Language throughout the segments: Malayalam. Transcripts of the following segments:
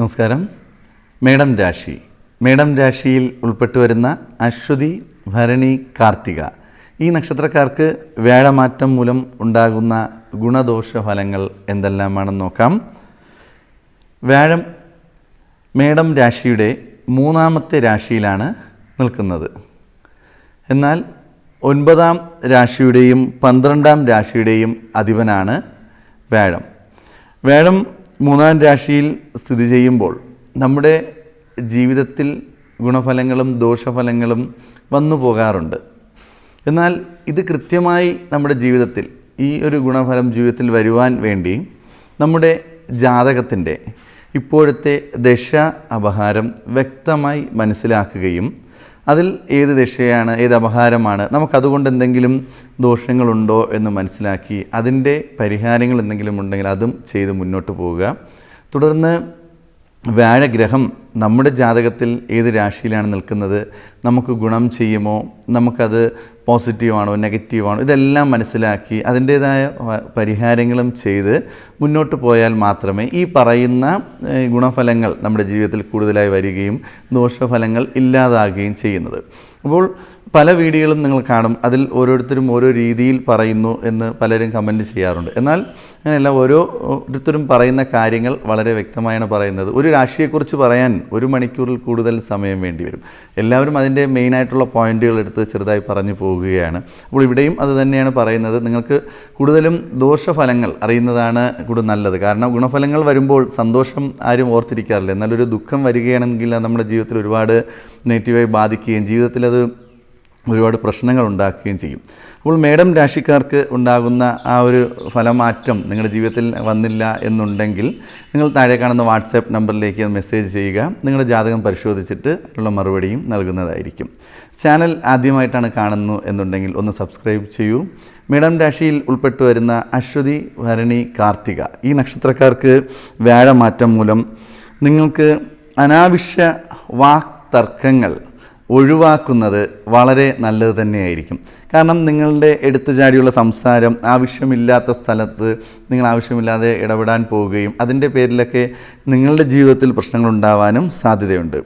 നമസ്കാരം. മേഡം രാശി. മേഡം രാശിയിൽ ഉൾപ്പെട്ടു വരുന്ന അശ്വതി ഭരണി കാർത്തിക. ഈ നക്ഷത്രക്കാർക്ക് വേഴമാറ്റം മൂലം ഉണ്ടാകുന്ന ഗുണദോഷ ഫലങ്ങൾ എന്തെല്ലാമാണെന്ന് നോക്കാം. വ്യാഴം മേടം രാശിയുടെ മൂന്നാമത്തെ രാശിയിലാണ് നിൽക്കുന്നത്. എന്നാൽ ഒൻപതാം രാശിയുടെയും പന്ത്രണ്ടാം രാശിയുടെയും അധിപനാണ് വ്യാഴം. വ്യാഴം മൂന്നാം രാശിയിൽ സ്ഥിതി ചെയ്യുമ്പോൾ നമ്മുടെ ജീവിതത്തിൽ ഗുണഫലങ്ങളും ദോഷഫലങ്ങളും വന്നു പോകാറുണ്ട്. എന്നാൽ ഇത് കൃത്യമായി നമ്മുടെ ജീവിതത്തിൽ ഈ ഒരു ഗുണഫലം ജീവിതത്തിൽ വരുവാൻ വേണ്ടി നമ്മുടെ ജാതകത്തിന്റെ ഇപ്പോഴത്തെ ദശ അപഹാരം വ്യക്തമായി മനസ്സിലാക്കുകയും അതിൽ ഏത് ദിശയാണ് ഏത് അപഹാരമാണ് നമുക്കതുകൊണ്ട് എന്തെങ്കിലും ദോഷങ്ങളുണ്ടോ എന്ന് മനസ്സിലാക്കി അതിന്റെ പരിഹാരങ്ങൾ എന്തെങ്കിലും ഉണ്ടെങ്കിൽ അതും ചെയ്ത് മുന്നോട്ട് പോവുക. തുടർന്ന് വ്യാഴഗ്രഹം നമ്മുടെ ജാതകത്തിൽ ഏത് രാശിയിലാണ് നിൽക്കുന്നത്? നമുക്ക് ഗുണം ചെയ്യുമോ? നമുക്കത് പോസിറ്റീവാണോ നെഗറ്റീവാണോ ഇതെല്ലാം മനസ്സിലാക്കി അതിന്റേതായ പരിഹാരങ്ങളും ചെയ്ത് മുന്നോട്ട് പോയാൽ മാത്രമേ ഈ പറയുന്ന ഗുണഫലങ്ങൾ നമ്മുടെ ജീവിതത്തിൽ കൂടുതലായി വരികയും ദോഷഫലങ്ങൾ ഇല്ലാതാകുകയും ചെയ്യുന്നത്. അപ്പോൾ പല വീഡിയോകളും നിങ്ങൾ കാണും. അതിൽ ഓരോരുത്തരും ഓരോ രീതിയിൽ പറയുന്നു എന്ന് പലരും കമന്റ് ചെയ്യാറുണ്ട്. എന്നാൽ അങ്ങനെയല്ല ഓരോരുത്തരും പറയുന്ന കാര്യങ്ങൾ വളരെ വ്യക്തമായാണ് പറയുന്നത്. ഒരു രാശിയെക്കുറിച്ച് പറയാൻ ഒരു മണിക്കൂറിൽ കൂടുതൽ സമയം വേണ്ടി വരും. എല്ലാവരും അതിന്റെ മെയിനായിട്ടുള്ള പോയിന്റുകൾ എടുത്ത് ചെറുതായി പറഞ്ഞു പോവുകയാണ് അപ്പോൾ ഇവിടെയും അത് തന്നെയാണ് പറയുന്നത്. നിങ്ങൾക്ക് കൂടുതലും ദോഷഫലങ്ങൾ അറിയുന്നതാണ് കൂടുതൽ നല്ലത്. കാരണം ഗുണഫലങ്ങൾ വരുമ്പോൾ സന്തോഷം ആരും ഓർത്തിരിക്കാറില്ല. എന്നാലൊരു ദുഃഖം വരികയാണെങ്കിൽ നമ്മുടെ ജീവിതത്തിൽ ഒരുപാട് നെഗറ്റീവായി ബാധിക്കുകയും ജീവിതത്തിൽ അത് ഒരുപാട് പ്രശ്നങ്ങൾ ഉണ്ടാക്കുകയും ചെയ്യും. അപ്പോൾ മേഡം രാശിക്കാർക്ക് ഉണ്ടാകുന്ന ആ ഒരു ഫലമാറ്റം നിങ്ങളുടെ ജീവിതത്തിൽ വന്നില്ല എന്നുണ്ടെങ്കിൽ നിങ്ങൾ താഴെ കാണുന്ന വാട്സാപ്പ് നമ്പറിലേക്ക് മെസ്സേജ് ചെയ്യുക. നിങ്ങളുടെ ജാതകം പരിശോധിച്ചിട്ട് ഉള്ള മറുപടിയും നൽകുന്നതായിരിക്കും. ചാനൽ ആദ്യമായിട്ടാണ് കാണുന്നു എന്നുണ്ടെങ്കിൽ ഒന്ന് സബ്സ്ക്രൈബ് ചെയ്യൂ. മേഡം രാശിയിൽ ഉൾപ്പെട്ടു വരുന്ന അശ്വതി ഭരണി കാർത്തിക ഈ നക്ഷത്രക്കാർക്ക് വ്യാഴമാറ്റം മൂലം നിങ്ങൾക്ക് അനാവശ്യ വാക് തർക്കങ്ങൾ ഒഴിവാക്കുന്നത് വളരെ നല്ലത് തന്നെയായിരിക്കും. കാരണം നിങ്ങളുടെ എടുത്തു ചാടിയുള്ള സംസാരം ആവശ്യമില്ലാത്ത സ്ഥലത്ത് നിങ്ങൾ ആവശ്യമില്ലാതെ ഇടപെടാൻ പോവുകയും അതിന്റെ പേരിലൊക്കെ നിങ്ങളുടെ ജീവിതത്തിൽ പ്രശ്നങ്ങൾ ഉണ്ടാവാനും സാധ്യതയുണ്ട്.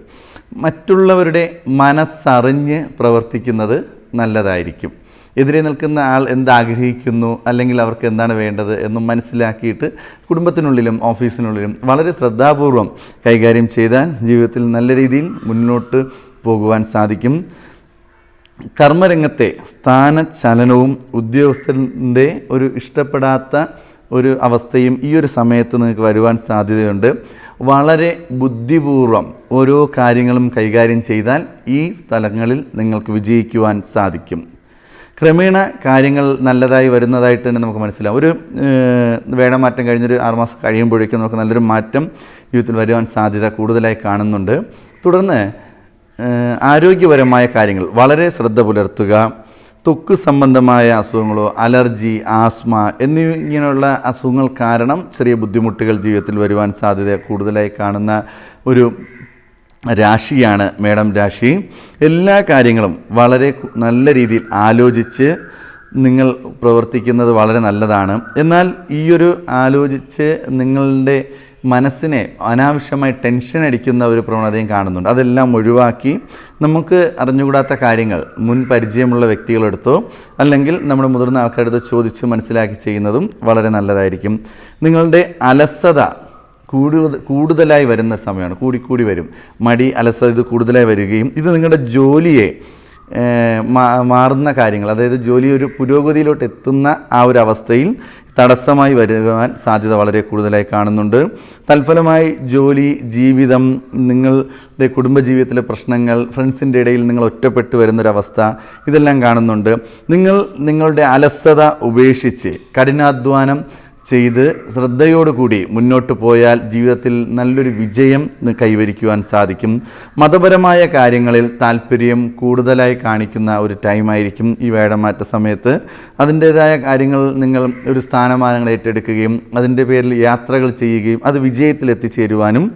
മറ്റുള്ളവരുടെ മനസ്സറിഞ്ഞ് പ്രവർത്തിക്കുന്നത് നല്ലതായിരിക്കും. എതിരെ നിൽക്കുന്ന ആൾ എന്താഗ്രഹിക്കുന്നു അല്ലെങ്കിൽ അവർക്ക് എന്താണ് വേണ്ടത് എന്നും മനസ്സിലാക്കിയിട്ട് കുടുംബത്തിനുള്ളിലും ഓഫീസിനുള്ളിലും വളരെ ശ്രദ്ധാപൂർവം കൈകാര്യം ചെയ്താൽ ജീവിതത്തിൽ നല്ല രീതിയിൽ മുന്നോട്ട് പോകുവാൻ സാധിക്കും. കർമ്മരംഗത്തെ സ്ഥാനചലനവും ഉദ്യോഗസ്ഥന്റെ ഒരു ഇഷ്ടപ്പെടാത്ത ഒരു അവസ്ഥയും ഈ ഒരു സമയത്ത് നിങ്ങൾക്ക് വരുവാൻ സാധ്യതയുണ്ട്. വളരെ ബുദ്ധിപൂർവം ഓരോ കാര്യങ്ങളും കൈകാര്യം ചെയ്താൽ ഈ സ്ഥലങ്ങളിൽ നിങ്ങൾക്ക് വിജയിക്കുവാൻ സാധിക്കും. ക്രമേണ കാര്യങ്ങൾ നല്ലതായി വരുന്നതായിട്ട് തന്നെ നമുക്ക് മനസ്സിലാവും. ഒരു വേടമാറ്റം കഴിഞ്ഞൊരു ആറുമാസം കഴിയുമ്പോഴേക്കും നമുക്ക് നല്ലൊരു മാറ്റം ജീവിതത്തിൽ വരുവാൻ സാധ്യത കൂടുതലായി കാണുന്നുണ്ട്. തുടർന്ന് ആരോഗ്യപരമായ കാര്യങ്ങൾ. വളരെ ശ്രദ്ധ പുലർത്തുക. ത്വക്ക് സംബന്ധമായ അസുഖങ്ങളോ അലർജി ആസ്മ എന്നിങ്ങനെയുള്ള അസുഖങ്ങൾ കാരണം ചെറിയ ബുദ്ധിമുട്ടുകൾ ജീവിതത്തിൽ വരുവാൻ സാധ്യത കൂടുതലായി കാണുന്ന ഒരു രാശിയാണ് മേഡം രാശി. എല്ലാ കാര്യങ്ങളും വളരെ നല്ല രീതിയിൽ ആലോചിച്ച് നിങ്ങൾ പ്രവർത്തിക്കുന്നത് വളരെ നല്ലതാണ്. എന്നാൽ ഈയൊരു ആലോചിച്ച് നിങ്ങളുടെ മനസ്സിനെ അനാവശ്യമായി ടെൻഷൻ അടിക്കുന്ന ഒരു പ്രവണതയും കാണുന്നുണ്ട്. അതെല്ലാം ഒഴിവാക്കി നമുക്ക് അറിഞ്ഞുകൂടാത്ത കാര്യങ്ങൾ മുൻ പരിചയമുള്ള വ്യക്തികളെടുത്തോ അല്ലെങ്കിൽ നമ്മുടെ മുതിർന്ന ആൾക്കാരെടുത്തോ ചോദിച്ച് മനസ്സിലാക്കി ചെയ്യുന്നതും വളരെ നല്ലതായിരിക്കും. നിങ്ങളുടെ അലസത കൂടുതൽ കൂടുതലായി വരുന്ന സമയമാണ്. കൂടിക്കൂടി വരും. മടി അലസത ഇത് കൂടുതലായി വരികയും ഇത് നിങ്ങളുടെ ജോലിയെ മാറുന്ന കാര്യങ്ങൾ അതായത് ജോലി ഒരു പുരോഗതിയിലോട്ട് എത്തുന്ന ആ ഒരു അവസ്ഥയിൽ തടസ്സമായി വരുവാൻ സാധ്യത വളരെ കൂടുതലായി കാണുന്നുണ്ട്. തൽഫലമായി ജോലി ജീവിതം നിങ്ങളുടെ കുടുംബജീവിതത്തിലെ പ്രശ്നങ്ങൾ ഫ്രണ്ട്സിന്റെ ഇടയിൽ നിങ്ങൾ ഒറ്റപ്പെട്ടു വരുന്നൊരവസ്ഥ ഇതെല്ലാം കാണുന്നുണ്ട്. നിങ്ങൾ നിങ്ങളുടെ അലസത ഉപേക്ഷിച്ച് കഠിനാധ്വാനം ചെയ്ത് ശ്രദ്ധയോടുകൂടി മുന്നോട്ട് പോയാൽ ജീവിതത്തിൽ നല്ലൊരു വിജയം കൈവരിക്കുവാൻ സാധിക്കും. മതപരമായ കാര്യങ്ങളിൽ താല്പര്യം കൂടുതലായി കാണിക്കുന്ന ഒരു ടൈമായിരിക്കും ഈ വേടമാറ്റ സമയത്ത്. അതിന്റേതായ കാര്യങ്ങൾ നിങ്ങൾ ഒരു സ്ഥാനമാനങ്ങൾ ഏറ്റെടുക്കുകയും അതിന്റെ പേരിൽ യാത്രകൾ ചെയ്യുകയും അത് വിജയത്തിൽ എത്തിച്ചേരുവാനും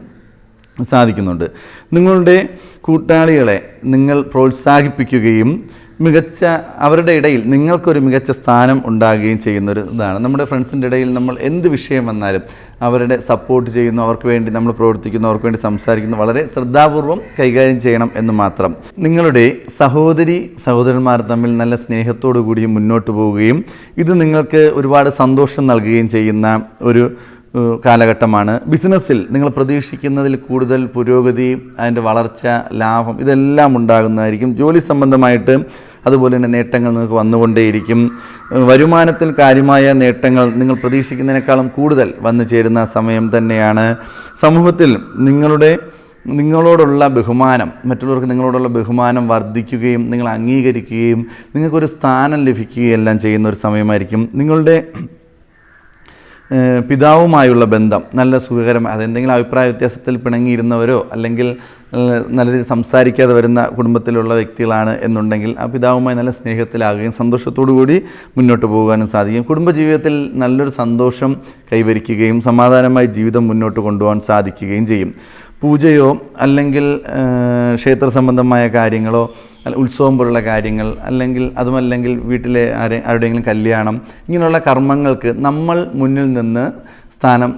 സാധിക്കുന്നുണ്ട്. നിങ്ങളുടെ കൂട്ടാളികളെ നിങ്ങൾ പ്രോത്സാഹിപ്പിക്കുകയും മികച്ച അവരുടെ ഇടയിൽ നിങ്ങൾക്കൊരു മികച്ച സ്ഥാനം ഉണ്ടാകുകയും ചെയ്യുന്നൊരു ഇതാണ്. നമ്മുടെ ഫ്രണ്ട്സിന്റെ ഇടയിൽ നമ്മൾ എന്ത് വിഷയം വന്നാലും അവരുടെ സപ്പോർട്ട് ചെയ്യുന്നു അവർക്ക് വേണ്ടി നമ്മൾ പ്രവർത്തിക്കുന്നു അവർക്ക് വേണ്ടി സംസാരിക്കുന്നു വളരെ ശ്രദ്ധാപൂർവം കൈകാര്യം ചെയ്യണം എന്ന് മാത്രം. നിങ്ങളുടെ സഹോദരി സഹോദരന്മാർ തമ്മിൽ നല്ല സ്നേഹത്തോടു കൂടി മുന്നോട്ട് പോവുകയും ഇത് നിങ്ങൾക്ക് ഒരുപാട് സന്തോഷം നൽകുകയും ചെയ്യുന്ന ഒരു കാലഘട്ടമാണ്. ബിസിനസ്സിൽ നിങ്ങൾ പ്രതീക്ഷിക്കുന്നതിൽ കൂടുതൽ പുരോഗതി അതിന്റെ വളർച്ച ലാഭം ഇതെല്ലാം ഉണ്ടാകുന്നതായിരിക്കും. ജോലി സംബന്ധമായിട്ട് അതുപോലെ തന്നെ നേട്ടങ്ങൾ നിങ്ങൾക്ക് വന്നുകൊണ്ടേയിരിക്കും. വരുമാനത്തിൽ കാര്യമായ നേട്ടങ്ങൾ നിങ്ങൾ പ്രതീക്ഷിക്കുന്നതിനേക്കാളും കൂടുതൽ വന്നു ചേരുന്ന സമയം തന്നെയാണ്. സമൂഹത്തിൽ നിങ്ങളുടെ നിങ്ങളോടുള്ള ബഹുമാനം മറ്റുള്ളവർക്ക് നിങ്ങളോടുള്ള ബഹുമാനം വർദ്ധിക്കുകയും നിങ്ങൾ അംഗീകരിക്കുകയും നിങ്ങൾക്കൊരു സ്ഥാനം ലഭിക്കുകയും എല്ലാം ചെയ്യുന്ന ഒരു സമയമായിരിക്കും. നിങ്ങളുടെ പിതാവുമായുള്ള ബന്ധം നല്ല സുഖകരമായ അതെന്തെങ്കിലും അഭിപ്രായ വ്യത്യാസത്തിൽ പിണങ്ങിയിരുന്നവരോ അല്ലെങ്കിൽ നല്ല രീതിയിൽ സംസാരിക്കാതെ വരുന്ന കുടുംബത്തിലുള്ള വ്യക്തികളാണ് എന്നുണ്ടെങ്കിൽ ആ പിതാവുമായി നല്ല സ്നേഹത്തിലാകുകയും സന്തോഷത്തോടു കൂടി മുന്നോട്ട് പോകാനും സാധിക്കും. കുടുംബജീവിതത്തിൽ നല്ലൊരു സന്തോഷം കൈവരിക്കുകയും സമാധാനമായി ജീവിതം മുന്നോട്ട് കൊണ്ടുപോകാൻ സാധിക്കുകയും ചെയ്യും. പൂജയോ അല്ലെങ്കിൽ ക്ഷേത്ര സംബന്ധമായ കാര്യങ്ങളോ ഉത്സവം പോലുള്ള കാര്യങ്ങൾ അല്ലെങ്കിൽ അതുമല്ലെങ്കിൽ വീട്ടിലെ ആരെ ആരുടെയെങ്കിലും കല്യാണം ഇങ്ങനെയുള്ള കർമ്മങ്ങൾക്ക് നമ്മൾ മുന്നിൽ നിന്ന് സ്ഥാനം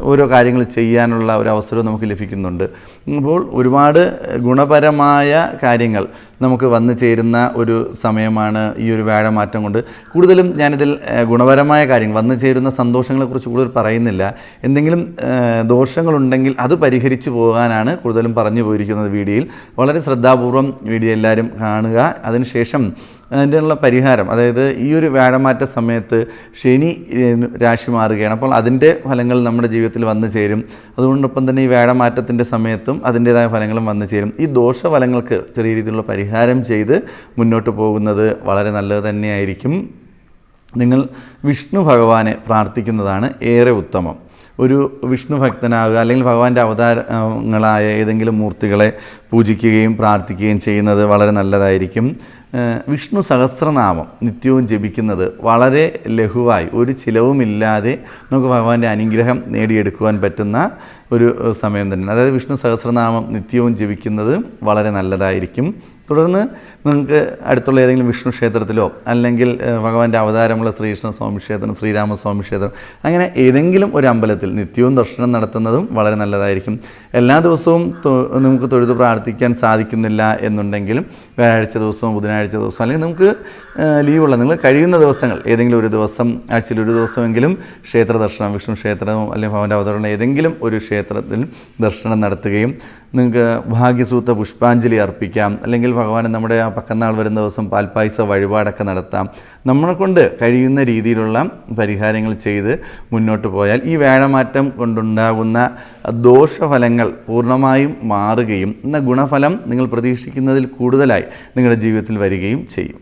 ഓരോ കാര്യങ്ങൾ ചെയ്യാനുള്ള ഒരു അവസരവും നമുക്ക് ലഭിക്കുന്നുണ്ട്. അപ്പോൾ ഒരുപാട് ഗുണപരമായ കാര്യങ്ങൾ നമുക്ക് വന്നു ചേരുന്ന ഒരു സമയമാണ് ഈ ഒരു വ്യാഴമാറ്റം കൊണ്ട്. കൂടുതലും ഞാനിതിൽ ഗുണപരമായ കാര്യങ്ങൾ വന്നു ചേരുന്ന സന്തോഷങ്ങളെക്കുറിച്ച് കൂടുതൽ പറയുന്നില്ല. എന്തെങ്കിലും ദോഷങ്ങളുണ്ടെങ്കിൽ അത് പരിഹരിച്ചു പോകാനാണ് കൂടുതലും പറഞ്ഞു പോയിരിക്കുന്നത് വീഡിയോയിൽ. വളരെ ശ്രദ്ധാപൂർവം വീഡിയോ എല്ലാവരും കാണുക. അതിനുശേഷം അതിനുള്ള പരിഹാരം അതായത് ഈ ഒരു വ്യാഴമാറ്റ സമയത്ത് ശനി രാശി മാറുകയാണ്. അപ്പോൾ അതിന്റെ ഫലങ്ങൾ നമ്മുടെ ജീവിതത്തിൽ വന്നു ചേരും. അതുകൊണ്ടൊപ്പം തന്നെ ഈ വ്യാഴമാറ്റത്തിന്റെ സമയത്തും അതിന്റേതായ ഫലങ്ങളും വന്നു ചേരും. ഈ ദോഷഫലങ്ങൾക്ക് ചെറിയ രീതിയിലുള്ള പരിഹാരം ചെയ്ത് മുന്നോട്ട് പോകുന്നത് വളരെ നല്ലത് തന്നെയായിരിക്കും. നിങ്ങൾ വിഷ്ണു ഭഗവാനെ പ്രാർത്ഥിക്കുന്നതാണ് ഏറെ ഉത്തമം. ഒരു വിഷ്ണു ഭക്തനാകുക അല്ലെങ്കിൽ ഭഗവാന്റെ അവതാരങ്ങളായ ഏതെങ്കിലും മൂർത്തികളെ പൂജിക്കുകയും പ്രാർത്ഥിക്കുകയും ചെയ്യുന്നത് വളരെ നല്ലതായിരിക്കും. വിഷ്ണു സഹസ്രനാമം നിത്യവും ജപിക്കുന്നത് വളരെ ലഘുവായി ഒരു ചിലവുമില്ലാതെ നമുക്ക് ഭഗവാന്റെ അനുഗ്രഹം നേടിയെടുക്കുവാൻ പറ്റുന്ന ഒരു സമയം തന്നെയാണ്. അതായത് വിഷ്ണു സഹസ്രനാമം നിത്യവും ജപിക്കുന്നത് വളരെ നല്ലതായിരിക്കും. തുടർന്ന് നിങ്ങൾക്ക് അടുത്തുള്ള ഏതെങ്കിലും വിഷ്ണു ക്ഷേത്രത്തിലോ അല്ലെങ്കിൽ ഭഗവാന്റെ അവതാരമുള്ള ശ്രീകൃഷ്ണ സ്വാമി ക്ഷേത്രം ശ്രീരാമസ്വാമി ക്ഷേത്രം അങ്ങനെ ഏതെങ്കിലും ഒരു അമ്പലത്തിൽ നിത്യവും ദർശനം നടത്തുന്നതും വളരെ നല്ലതായിരിക്കും. എല്ലാ ദിവസവും നമുക്ക് തൊഴുത് പ്രാർത്ഥിക്കാൻ സാധിക്കുന്നില്ല എന്നുണ്ടെങ്കിലും വ്യാഴാഴ്ച ദിവസവും ബുധനാഴ്ച ദിവസവും അല്ലെങ്കിൽ നമുക്ക് ലീവുള്ള നിങ്ങൾ കഴിയുന്ന ദിവസങ്ങൾ ഏതെങ്കിലും ഒരു ദിവസം ആഴ്ചയിൽ ഒരു ദിവസമെങ്കിലും ക്ഷേത്ര ദർശനം വിഷ്ണു ക്ഷേത്രമോ അല്ലെങ്കിൽ ഭഗവാന്റെ അവതരണം ഏതെങ്കിലും ഒരു ക്ഷേത്രത്തിൽ ദർശനം നടത്തുകയും നിങ്ങൾക്ക് ഭാഗ്യസൂത്ത പുഷ്പാഞ്ജലി അർപ്പിക്കാം. അല്ലെങ്കിൽ ഭഗവാൻ നമ്മുടെ ആ പക്കന്നാൾ വരുന്ന ദിവസം പാൽപ്പായസ വഴിപാടൊക്കെ നടത്താം. നമ്മളെ കൊണ്ട് കഴിയുന്ന രീതിയിലുള്ള പരിഹാരങ്ങൾ ചെയ്ത് മുന്നോട്ട് പോയാൽ ഈ വേഴമാറ്റം കൊണ്ടുണ്ടാകുന്ന ദോഷഫലങ്ങൾ പൂർണമായും മാറുകയും എന്ന ഗുണഫലം നിങ്ങൾ പ്രതീക്ഷിക്കുന്നതിൽ കൂടുതലായി നിങ്ങളുടെ ജീവിതത്തിൽ വരികയും ചെയ്യും.